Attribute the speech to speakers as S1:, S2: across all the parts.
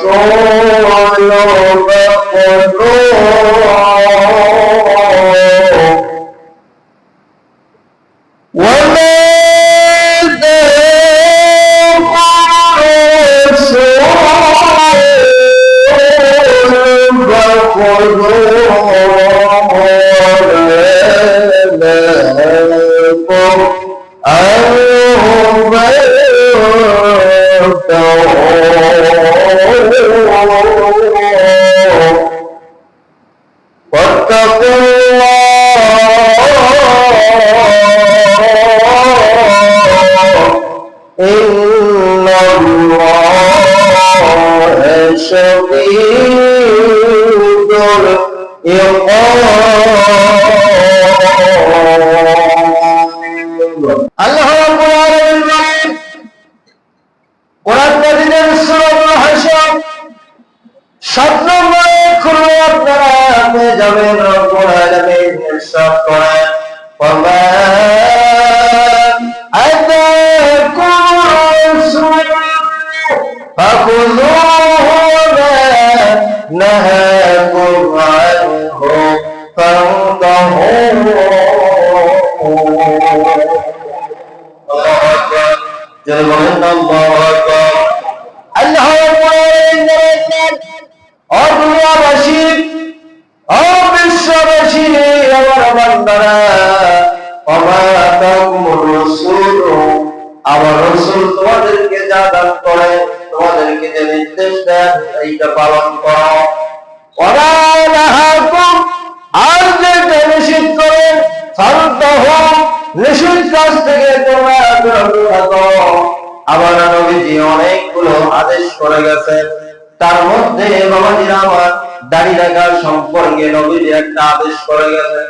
S1: الرسول فخذوه সাত নম্বরে খুললে আপনারা পেয়ে যাবেন রব্বুল আলামিন ইরশাদ করেন। দান করে, তোমাদেরকে যে নির্দেশ দেন এইটা পালন করো। আর যে নিষিদ্ধ করে নিষিদ্ধ কাজ থেকে তোমরা আবার নবীজি অনেকগুলো আদেশ করে গেছেন। তার মধ্যে বাবাজিরা আমার দাড়ি রাখার সম্পর্কে নবীজি একটা আদেশ করে গেছেন।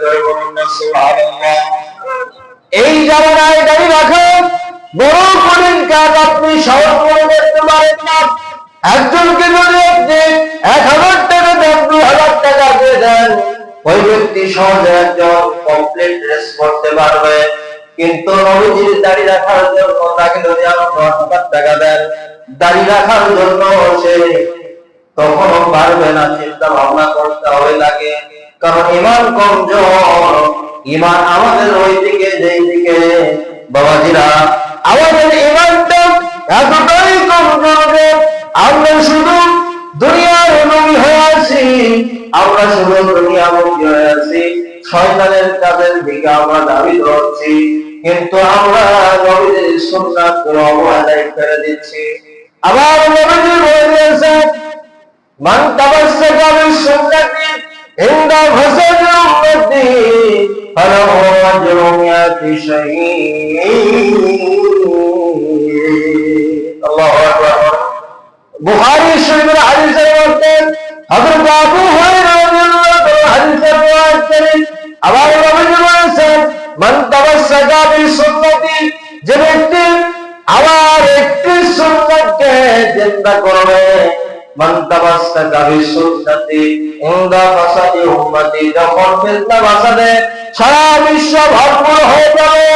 S1: এই জামানায় দাড়ি রাখা বড় কঠিন কাজ আপনি সহজ মনে করতে পারেন না। একজনকে যদি আপনি এক হাজার টাকা দেন দুই হাজার টাকা দিয়ে দেন, ওই ব্যক্তি সহজে একজন কমপ্লিট ড্রেস করতে পারবে। কিন্তু নবীজির দাড়ি রাখার জন্য তাকে যদি আমার দশ হাজার টাকা দেন, দাড়ি রাখার জন্য সে তখনও পারবে না চিন্তা ভাবনা করতে হবে লাগে কারণ ইমান কমজোর, ইমান আমাদের ওই দিকে যেই দিকে বাবাজিরা আমাদের ইমানটা এতটাই আমরা শুধু দুনিয়ার অনুমী হয়ে আছি, আমরা শুধু দুনিয়ামুখী হয়ে আছি। শয়তানের কাজের দিকে আমরা দাবি ধরছি কিন্তু আমরা নবীদের সুন্নাত করে অবহেলায় ফেলে দিচ্ছি। আবার নবীজি বলেছেন, মান হযরত আবু হুরায়রা রাদিয়াল্লাহু হাদিসের রিওয়ায়াত করেন আবার নবী বলেছেন, মান তামাসসাকা বিসুন্নতি যে ব্যক্তি আমার একটি সুন্নাতকে জিন্দা করবে, মান তামাসসাকা বিসুন্নতি ইনদা ফাসাদি উম্মতি, যখন ফিতনা ফাসাদে সারা বিশ্ব ভরপুর হয়ে যাবে,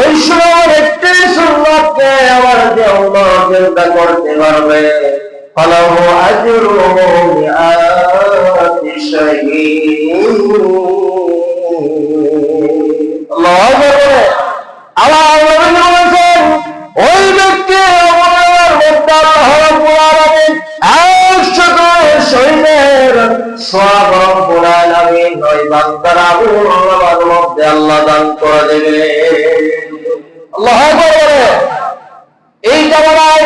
S1: ওই সময় আমার যে উম্মত জিন্দা করতে فله أجر مئات شهيد الله أكبر আমার নবী বলেছেন ওই ব্যক্তি আমার মধ্যে আল্লাহ রাব্বুল আলামিন একশত শহীদের সওয়াব রব্বুল আলামিন ওই বান্দার আমল মধ্যে আল্লাহ দান করে দেবে আল্লাহ আকবার এই জামানায়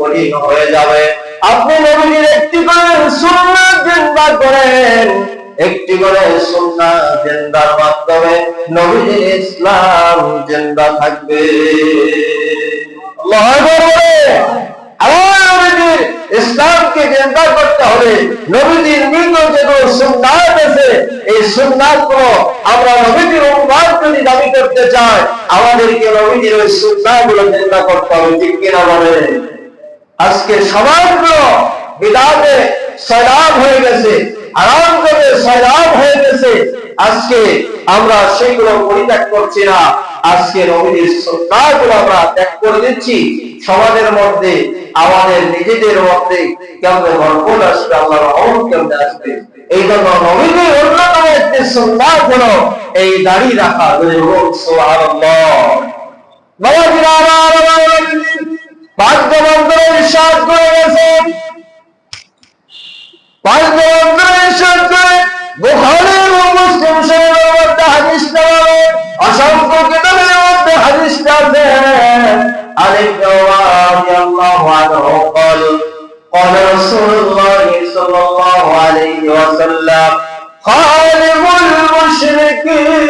S1: কঠিন হয়ে যাবে। আপনি নবীর একটি করে সুন্নাত জিন্দা করেন। একটি করে সুন্নাত জিন্দার মাধ্যমে নবীর ইসলাম জিন্দা থাকবে। ইসলামকে করতে হবে। নবীজির মৃত সুন্নাত আছে, এই সুন্নাত আমরা যদি দাবি করতে চাই। আমাদেরকে নবীজির ওই গুলো জিন্দা করতে হবে, ঠিক কিনা আজকে সমাজগুলো বিদাতে সয়লাভ হয়ে গেছে আরাম করে সয়লাভ হয়ে গেছে আজকে আমরা সেগুলো পরিত্যাগ করছি না আজকে নবীর সন্ন্যাসগুলো আমরা ত্যাগ করে দিচ্ছি সমাজের মধ্যে আমাদের নিজেদের মধ্যে কেমন ভরপুর আসবে আল্লাহর রহমত কেমন আসবে এই জন্য নবীদের অন্যতম একটি সন্ন্যাস হলো এই দাড়ি রাখা যদি বলুন সুবহানাল্লাহ বাবাজিরা আমার আমার পাঁচ বন্ধুরা বিশ্বাস করে গেছে পাঁচ বন্ধুরা বিশ্বাস করে বুখারী ও মুসলিম শরীফের মধ্যে হাদিসটা বলে অসংখ্য কিতাবের মধ্যে হাদিসটা আছে আলী রাদিয়াল্লাহু আনহু قال قال رسول الله صلى الله عليه وسلم خالق المشركين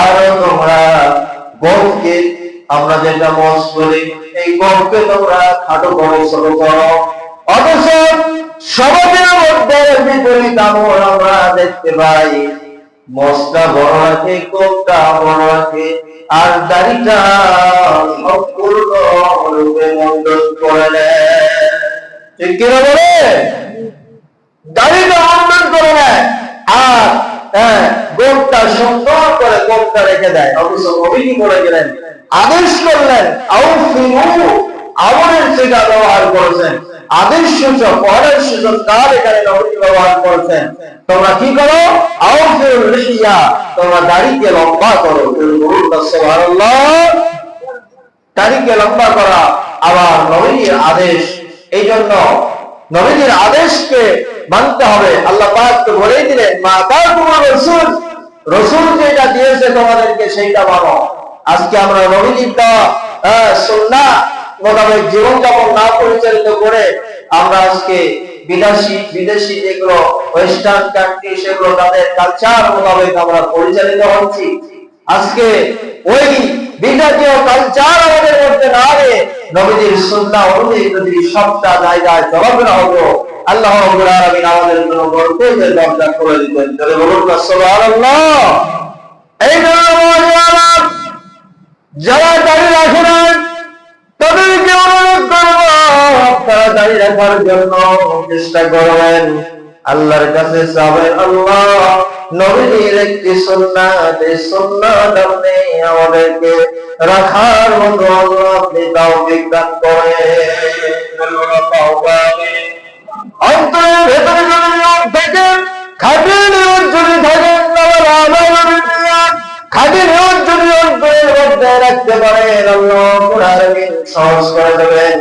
S1: আর তোমরা গরুকে আমরা যেটা মস বলি, এই গরুকে তোমরা খাটো করো ছোট করো। অথচ সমাজের মধ্যে বিপরীত আমল আমরা দেখতে পাই। মসটা বড় রাখে, কোপটা বড় রাখে, আর দাড়িটা সম্পূর্ণ রূপে মন্ডল করে নেয় ঠিক কিনা বলে? দাড়িটা মন্ডন করে নেয় আর হ্যাঁ গোপটা সুন্দর করে গোপটা রেখে দেয়। অথচ নবী কি করে গেলেন, আদেশ করলেন আমলের সেটা ব্যবহার করেছেন। আদেশ সূচক, পরের সূচক কার এখানে নবী ব্যবহার করেছেন? তোমরা কি করো? আউফিল লিহিয়া তোমরা দাড়িকে লম্বা করো। সুবহানাল্লাহ। দাড়িকে লম্বা করা আবার নবীর আদেশ। এই জন্য নবীর আদেশকে মানতে হবে। আল্লাহ পাক তো বলেই দিলেন, মা তার তোমার রসুল রসুল যেটা দিয়েছে তোমাদেরকে, সেইটা মানো আজকে আমরা নবীজির দেওয়া সন্না মোতাবেক জীবনযাপন না পরিচালিত করে আমরা আজকে বিদেশি বিদেশি যেগুলো ওয়েস্টার্ন কান্ট্রি সেগুলো তাদের কালচার মোতাবেক আমরা পরিচালিত হচ্ছি। আজকে ওই বিজাতীয় কালচার আমাদের মধ্যে না রে, নবীজির সুন্না অনুযায়ী যদি সবটা জায়গায় চলাফেরা হতো আল্লাহ রাব্বুল আলামিন আমাদের জন্য দরজা খুলে তাহলে বলুন না সুবহানাল্লাহ। এই যারা না তাদেরকে অনুরোধ করব দাঁড়িয়ে রাখার জন্য চেষ্টা করবেন আল্লাহর কাছে আল্লাহ নবীর একটি সুন্নাত, এই আপনি আমাদেরকে রাখার মতো আল্লাহ আপনি তাও বিজ্ঞান করে অন্তরের ভেতরে যদি নিয়ম থেকে, খাটি নিয়ম যদি নিয়ম খাটি নিয়ম যদি অন্তরের মধ্যে রাখতে পারেন আল্লাহ পুরার সহজ করে দেবেন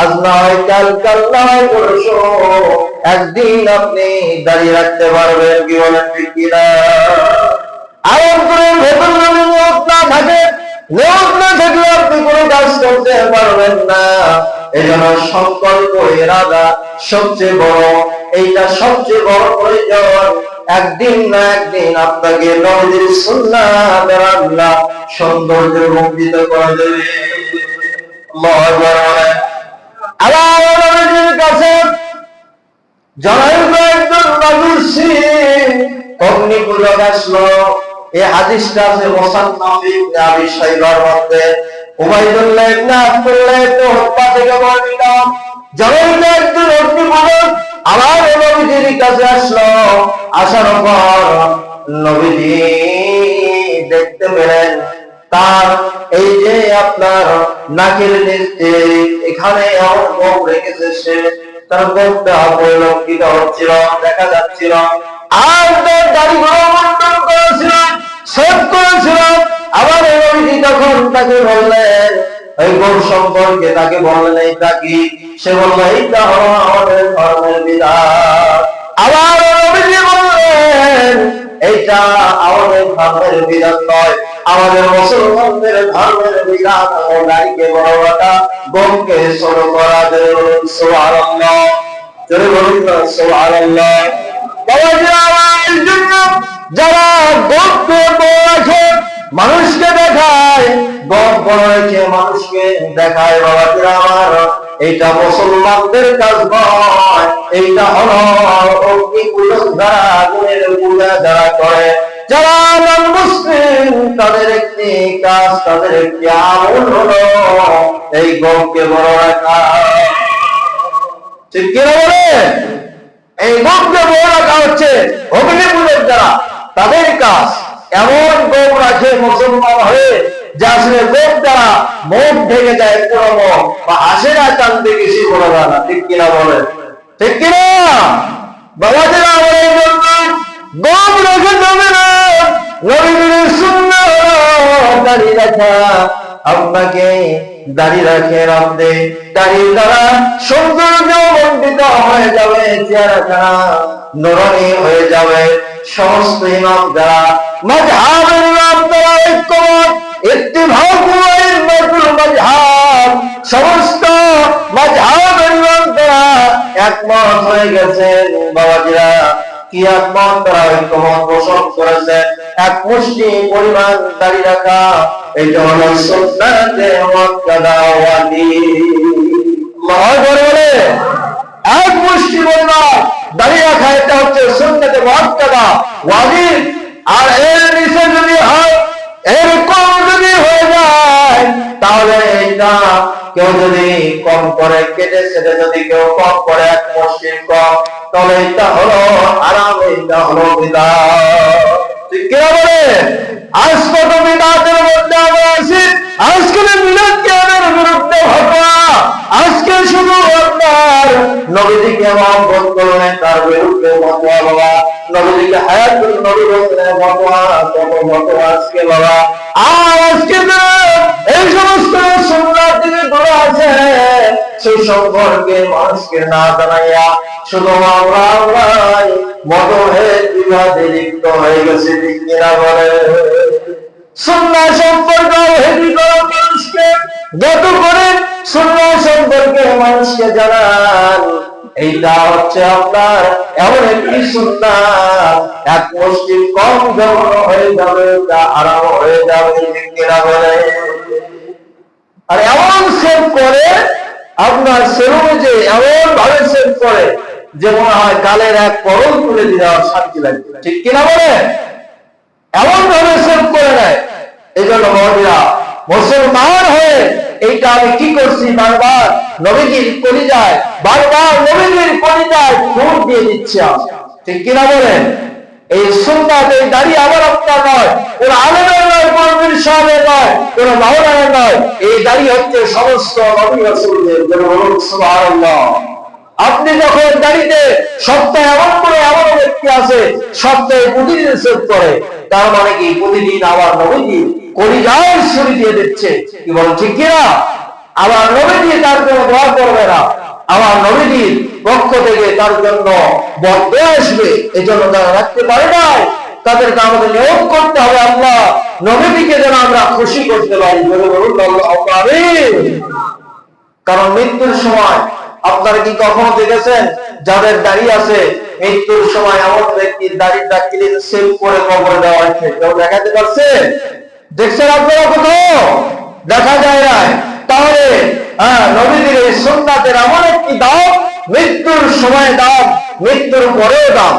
S1: আজ নয় কাল কাল নয় পরশু, একদিন আপনি দাঁড়িয়ে রাখতে পারবেন, কি বলেন, ঠিক কিনা? আর অন্তরের ভেতর যদি নিয়োগ না থাকে, নিয়োগ না থাকলে আপনি কোনো কাজ করতে পারবেন না। এই জন্য সংকল্প এরাদা সবচেয়ে বড়, এইটা সবচেয়ে বড় প্রয়োজন একদিন না একদিন আপনাকে নদীর সুন্না দ্বারা আল্লাহ সৌন্দর্য আসলো। এই হাদিসটা আছে আবি শাইবার মধ্যে। দেখতে পেলেন, তার এই যে আপনার নাকের নিচে এখানে এমন গোপ রেখেছে সে, তার গোপটা পরিলক্ষিত হচ্ছিল দেখা যাচ্ছিল। আর তার দাড়িগুলো মন্ডন করেছিল সেভ করেছিল। আবার নবীজি তখন তাকে বললেন এই গোপ সম্পর্কে তাকে বললেন এইটা কি? সে বলল এইটা হলো আমাদের ধর্মের বিধান। আবার নবীজি বললেন, এইটা আমাদের ধর্মের বিধান নয়। আমাদের মুসলমানদের ধর্মের বিধান ও নারীকে বড় করা। গমকে ছোট করা সুবহানাল্লাহ। জোরে বলুন সুবহানাল্লাহ। বাবাজিরা আমার জন্য যারা বড় রাখে মানুষকে দেখায় গম বড় রেখে মানুষকে দেখায় বাবাজিরা আমার এইটা মুসলমানদের কাজ নয়, এইটা হলো আগুনের পূজা যারা করে। যারা নন মুসলিম, তাদের একটি কাজ, তাদের একটি আমল হলো এই গমকে বড় রাখা। ঠিক কিনা বলে? এই গমকে বড় রাখা হচ্ছে দ্বারা তাদের কাজ। এমন গম রাখে মুসলমান হয়ে যে আসলে গম দ্বারা মুখ ঢেকে যায় পুরো মুখ বা হাসিনা টানতে বেশি বড় না ঠিক কিনা বলে ঠিক কিনা? এই জন্য রেখে যাবে না সুন্দর দাঁড়িয়ে রাখা, আপনাকে দাঁড়িয়ে রাখে রামদে, দাঁড়িয়ে দ্বারা সৌন্দর্য মণ্ডিত হয়ে যাবে নরণী হয়ে যাবে। সমস্ত ইমাম যারা মাঝহাবের ইমাম ঐক্যমত একটি ভাব মাঝহাব সমস্ত মাঝহাবের ইমাম একমত হয়ে গেছেন, বাবাজিরা, কি একমত তারা ঐক্যমত পোষণ করেছে এক মুষ্টি পরিমাণ দাড়ি রাখা এই জন্য সুন্নাতে মুআক্কাদা ওয়াদি আল্লাহু বলে এক মুষ্টি পরিমাণ দাড়ি রাখা এটা হচ্ছে সুন্নাতে মুআক্কাদা ওয়াদি আর এর নিচে যদি হয় এরকম যদি হয়ে যায়, তাহলে এটা কেউ যদি কম করে, কেটে সেটা যদি কেউ কম করে, এক মুষ্টির কম, তাহলে এটা হলো আরাম এটা হলো ঠিক কিনা বলে? আজ কত বিদাতের মধ্যে আমরা আছি? আজকে মিলাদ কেয়ামের বিরুদ্ধে ঘটনা আজকে শুধু আপনার নবীজিকে মহব্বত করলেন তার বিরুদ্ধে মতোয়া বাবা। নবীজিকে হায়াতুল নবী বললেন মতোয়া কত মতোয়া আজকে বাবা। আর আজকে এই সমস্ত সুন্দর দিকে দূরে আছে, সেই সম্পর্কে মানুষকে না জানাইয়া শুধু আমরা আমরাই মদহে বিবাদে লিপ্ত হয়ে গেছে, ঠিক কিনা বলে? সুন্নাহ সম্পর্কে হেদি করো মানুষকে। যত করে সুন্নাহ আর এমন সেভ করে, আপনার সেরুম যে এমন ভাবে সেভ করে, যে মনে হয় গালের এক পরল তুলে দিয়ে দেওয়ার শান্তি লাগবে ঠিক কিনা বলে? এমন ভাবে সেভ করে নেয়। এই জন্য মহিলা মুসলমান হয়ে এইটা আমি কি করছি? বারবার নবীজির কলিজায়, বারবার নবীজির কলিজায় ভোট দিয়ে দিচ্ছি ঠিক কিনা বলেন? এই সুন্নাত, এই দাড়ি আমার আপনার নয় কোন আলেমের নয় কোন বীর সাহেবের নয় কোন মাওলানার নয়, এই দাড়ি হচ্ছে সমস্ত নবী রাসূলদের বলুন আপনি যখন দাড়িতে সপ্তাহে এমন করে এমন ব্যক্তি আছে সপ্তাহে প্রতিদিন সেভ করে তার মানে কি? প্রতিদিন আবার নবীজি কলিজায় ছুরি দিয়ে দিচ্ছে। কি বল, ঠিক কিনা? আবার নবীজি তার জন্য দোয়া করবে না। আমার নবীজির পক্ষ থেকে তার জন্য বদ্ধ আসবে। এই জন্য তারা রাখতে পারে নাই। তাদেরকে আমাদের নিয়োগ করতে হবে আল্লাহ। নবীজিকে যেন আমরা খুশি করতে পারি। বলে বলুন কারণ মৃত্যুর সময় আপনারা কি কখনো দেখেছেন? যাদের দাড়ি আছে মৃত্যুর সময় এমন ব্যক্তির দাড়িটা ক্লিন সেভ করে কবরে দেওয়া হয়েছে। কেউ দেখাতে পারছে? দেখছেন আপনারা কোথাও? দেখা যায় না তাহলে হ্যাঁ নবীদের এই সন্ধ্যাতের এমন একটি দাম মৃত্যুর সময় দাম মৃত্যুর পরেও দাম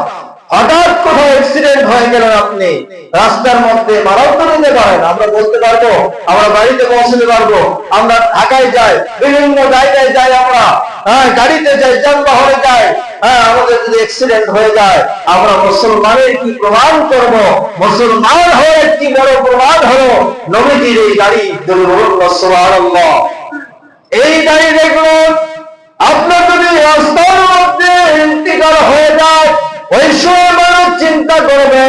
S1: হঠাৎ কোথাও অ্যাক্সিডেন্ট গেলেন আপনি। রাস্তার মধ্যে মারাও তো নিতে পারেন, আমরা বলতে পারব, আমরা বাড়িতে পৌঁছতে পারব, আমরা ঢাকায় যাই, বিভিন্ন জায়গায় যাই আমরা হ্যাঁ গাড়িতে যাই, যানবাহনে যাই হ্যাঁ আমাদের যদি অ্যাক্সিডেন্ট হয়ে যায়, আমরা মুসলমানের কি প্রমাণ করব? মুসলমান হয়ে কি বড় প্রমাণ হলো? নবীজির এই গাড়ি সুবহানাল্লাহ। এই গাড়ি দেখুন আপনার যদি রাস্তার মধ্যে ইন্তিকাল হয়ে যায় ওই সময় মানুষ চিন্তা করবে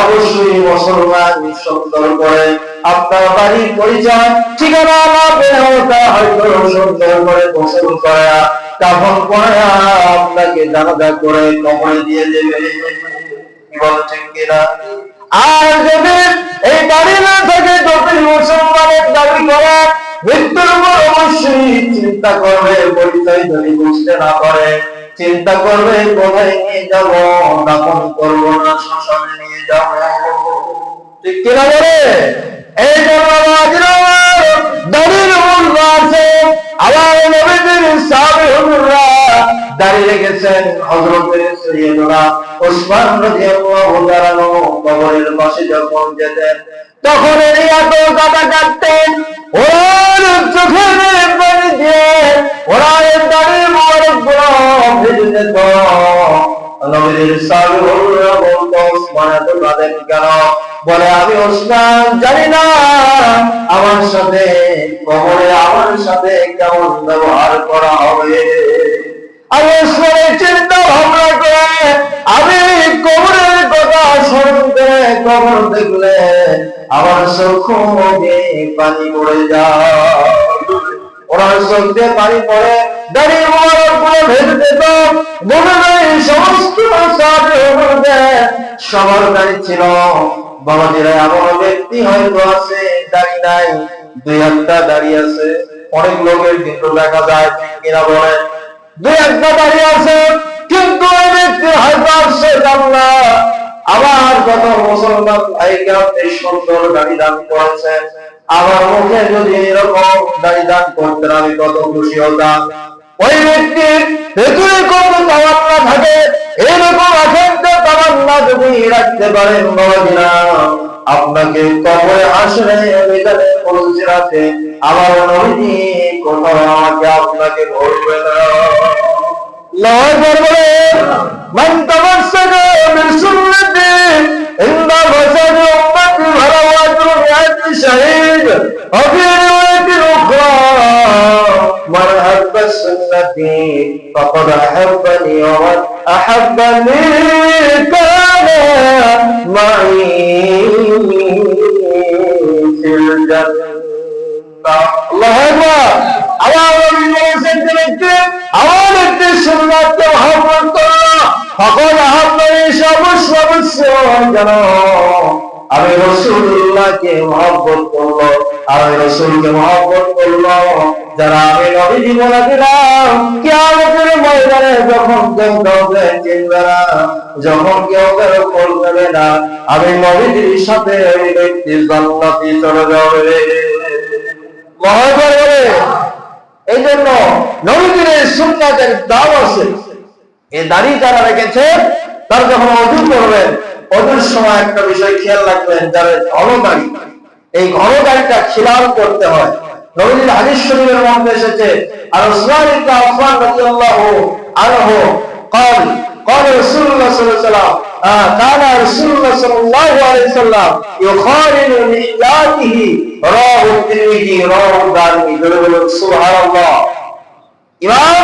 S1: অবশ্যই মুসলমান সুন্দর করে, আপনার বাড়ির পরিচয়, ঠিকানা না ওটা হয়তো সুন্দর করে গোসল করা, কাফন পড়া আপনাকে জানাজা করে কবরে দিয়ে দেবে। কি কিনা? আর যদি এই বাড়ি না থাকে মুসলমানের দাবি করা, মৃত্যুর উপর অবশ্যই চিন্তা করবে, পরিচয় যদি বুঝতে না পারে। চিন্তা করবে কোথায় নিয়ে যাব? দাপন করব না, শ্মশানে নিয়ে যাব। ঠিক কিনা বলে? এই জন্য আমার আছে নবীদের দাঁড়িয়ে হযরতের সৈয়দনা ওসমান রাদিয়াল্লাহু তাআলা কবরের পাশে যখন যেতেন, তখন এই এত কাটা কাটতেন। ওর চোখের ওসমান জানি না। আমার সাথে কবরে, আমার সাথে কেমন ব্যবহার করা হবে? আমি ওসমানের চিন্তা ভাবনা করে, আমি কবরের কথা করে কবর দেখলে আমার দিয়ে পানি পড়ে যায়। ওনার চোখ পানি পড়ে দাঁড়িয়ে দাঁড়ি দাঁড়ি দাঁড়িয়ে অনেক লোকের কিন্তু দেখা যায় কিনা বলেন দুই একটা দাঁড়িয়ে আছে, কিন্তু ওই ব্যক্তি হয়তো জানলা আবার কত মুসলমান ভাইকে আপনি সুন্দর দাড়ি দান করেছেন আমার মুখে যদি এরকম দাড়ি দান করতেন, আমি কত খুশি হতাম। ওই ব্যক্তির ভেতরে কত তামান্না থাকে, এরকম অসংখ্য তামান্না যদি রাখতে পারেন বাবাজিরা, আপনাকে কবরে আসলে আমি মিজানে বলছি রাতে, আমার নবীজি কোথাও আমাকে আপনাকে বলবে না। লয় فيه فقد أحبني ومن أحبني كان معي في الجنة. الله أكبر. أولا من سنتلت أولا سنة فقد أحبني شمس ومسوى আমি রসুল্লাহকে মহব্বত করল, আমি রসুলকে মহব্বত করল। যারা আমি নবীজি বলে দিলাম, কেয়ামতের ময়দানে যখন কেউ কাউকে চিনবে যখন কেউ কেউ খোঁজ নেবে না, আমি নবীজির সাথে ওই ব্যক্তি জান্নাতি চলে যাবে। মহাজন বলে এই জন্য নবীদের সুন্নাতের দাম আছে। এ দাড়ি যারা রেখেছে, তারা যখন অজু করবেন অজুর সময় একটা বিষয় খেয়াল রাখবেন যারা ঘন দাড়ি এই ঘন দাড়িটা খিলাল করতে হয় নবীজির হাদিস শরীফের মধ্যে এসেছে আর উসমান ইবনে আফফান রাদিয়াল্লাহু আনহু قال قال رسول الله صلى الله عليه وسلم آه كان رسول الله صلى الله عليه وسلم يخالل لحياته رواه الترمذي رواه الدارمي سبحان الله ইমাম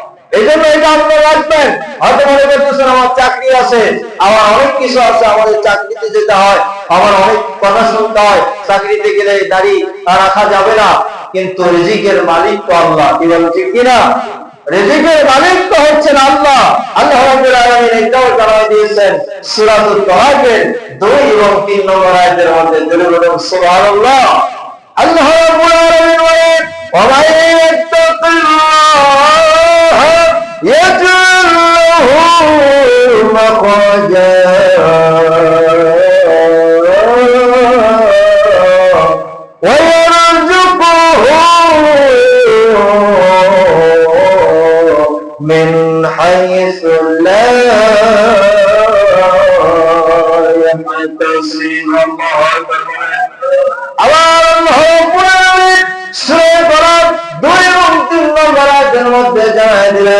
S1: এই জন্য এটা আপনারা রাখবেন। হয়তো মনে করতেছেন আমার চাকরি আছে, আমার অনেক কিছু আছে, আমাদের চাকরিতে যেতে হয়, আমার অনেক কথা শুনতে হয়, চাকরিতে গেলে দাড়ি রাখা যাবে না। কিন্তু রিজিকের মালিক তো আল্লাহ কি বলেন ঠিক কিনা? রিজিকের মালিক তো হচ্ছেন আল্লাহ। আল্লাহ রাব্বুল আলামিন এটাও জানাই দিয়েছেন, সূরাতুল তহাকের 2 এবং 3 নম্বর আয়াতের মধ্যে, জোরে বলুন, সুবহানাল্লাহ। আল্লাহ রাব্বুল আলামিন বলেন ওয়া মান ইয়াত্তাকিল্লাহ ইয়াজআল লাহু মাখরাজা ويرزقه من حيث لا يحتسب আবার আল্লাহ রাব্বুল আলামিন সূরা বারাত 2 এবং 3 নম্বর আয়াতের মধ্যে জানাই দিলেন ওয়ায়াত্তাকিল্লাহ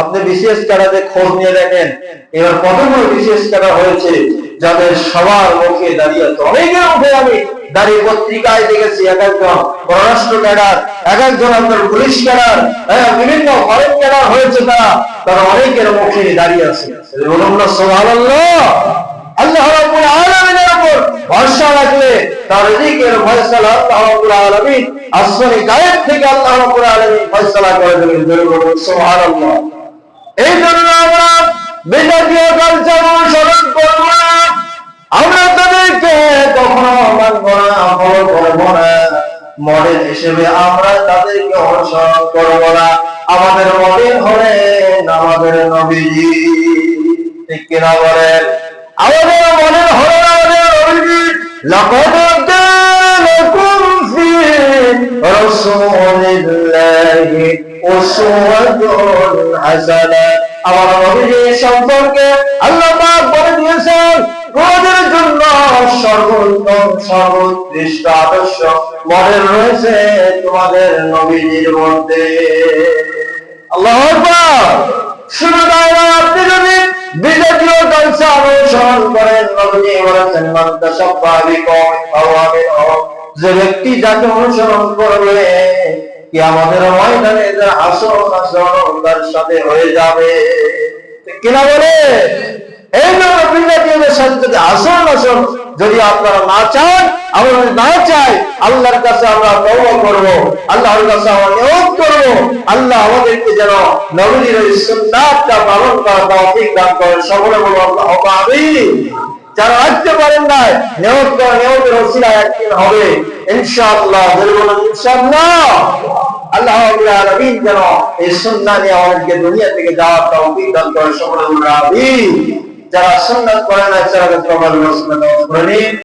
S1: আপনি বিসিএস ক্যাডারে খোঁজ নিয়ে দেখেন, এবার কতগুলো বিসিএস ক্যাডার হয়েছে যাদের সবার মুখে দাঁড়িয়ে মুখে আমি দাঁড়িয়ে পত্রিকায় দেখেছি, এক একজন পররাষ্ট্র ক্যাডার, এক একজন আপনার পুলিশ ক্যাডার হ্যাঁ বিভিন্ন ফরেন ক্যাডার হয়েছে তারা তারা অনেকের মুখে দাঁড়িয়ে আছে। আল্লাহ রাব্বুল আলামিনের উপর ভরসা রাখলে তার রিজিকের ফয়সালা আল্লাহ রাব্বুল আলামিন আসমানি গায়েব থেকে আল্লাহ রাব্বুল আলামিন ফয়সালা করে দেবেন। সুবহানাল্লাহ। এই জন্য আমরা বিজাতীয় কালচার অনুসরণ করব না আমরা তাদেরকে কখনো মানব না ফলো করব না মডেল হিসেবে আমরা তাদেরকে অনুসরণ করব না আমাদের মডেল হলেন আমাদের নবীজি ঠিক কিনা বলেন আমাদের মডেল হলেন আমাদের নবীজি لقد كان لكم في رسول الله আমার সম্পর্কে আল্লাহ বলে দিয়েছেন রোজের জন্য সর্বোত্তম সর্বোৎকৃষ্ট আদর্শ রয়েছে তোমাদের নবীজির মধ্যে বিজাতীয় যে ব্যক্তি যাকে অনুসরণ করবে কি আমাদের ময়দানে যে আসন আসন তার সাথে হয়ে যাবে। কিনা বলে? এই জন্য বিজাতীয়দের সাথে যদি যদি আপনারা না চান, আমরা না চাই, আল্লাহর কাছে আমরা তওবা করব, আল্লাহর কাছে আমরা নিয়োগ করব, আল্লাহ আমাদেরকে যেন নবীর পালন করার তৌফিক দান করেন। সকলে বলব আল্লাহ যারা আসতে পারেন না নিয়োগ নিয়োগের ওসিলায় একদিন হবে। ইনশাআল্লাহ বলব ইনশাআল্লাহ। আল্লাহ আলামিন যেন এই সুন্নাহ নিয়ে আমাদেরকে দুনিয়া থেকে যাওয়ার তৌফিক দান করেন সকলে যারা সুন্নাত করে না তারা কবল করে